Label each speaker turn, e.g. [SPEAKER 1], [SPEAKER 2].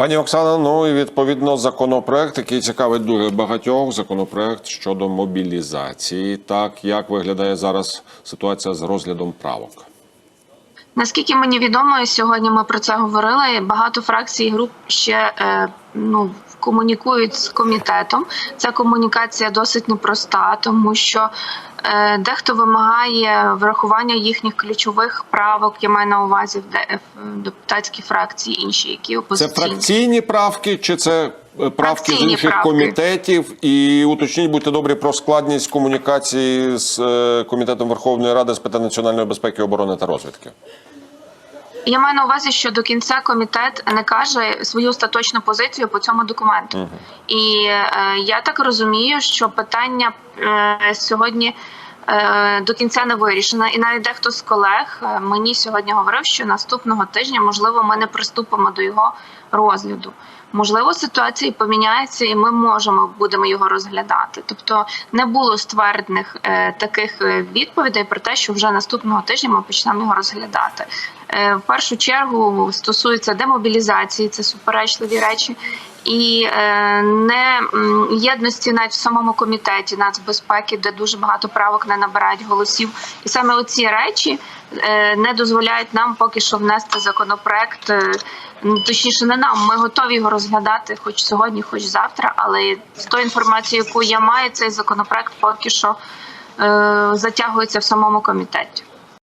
[SPEAKER 1] Пані Оксана, ну і відповідно законопроект, який цікавить дуже багатьох. Законопроект щодо мобілізації. Так як виглядає зараз ситуація з розглядом правок?
[SPEAKER 2] Наскільки мені відомо, сьогодні ми про це говорили. Багато фракцій і груп ще е, ну комунікують з комітетом. Ця комунікація досить непроста, тому що дехто вимагає врахування їхніх ключових правок. Я маю на увазі в де- в депутатській фракції, інші, які
[SPEAKER 1] Це фракційні правки чи це правки правки з інших
[SPEAKER 2] правки.
[SPEAKER 1] комітетів? І уточніть, будьте добрі про складність комунікації з е, комітетом Верховної Ради з питань національної безпеки, оборони та розвідки.
[SPEAKER 2] Я маю на увазі, що до кінця комітет не каже свою остаточну позицію по цьому документу. І е, я так розумію, що питання е, сьогодні до кінця не вирішено. І навіть дехто з колег е, мені сьогодні говорив, що наступного тижня можливо ми не приступимо до його розгляду. Можливо, ситуація поміняється, і ми можемо будемо його розглядати. Тобто не було ствердних е, таких е, відповідей про те, що вже наступного тижня ми почнемо його розглядати. Е, в першу чергу стосується демобілізації, це суперечливі речі, і е, не єдності навіть в самому комітеті нацбезпеки, де дуже багато правок не набирають голосів. І саме оці речі е, не дозволяють нам поки що внести законопроект. е, ну, Точніше, не нам. Ми готові його розглядати, хоч сьогодні, хоч завтра. Але з тою інформацією, яку я маю, цей законопроект поки що затягується в самому комітеті.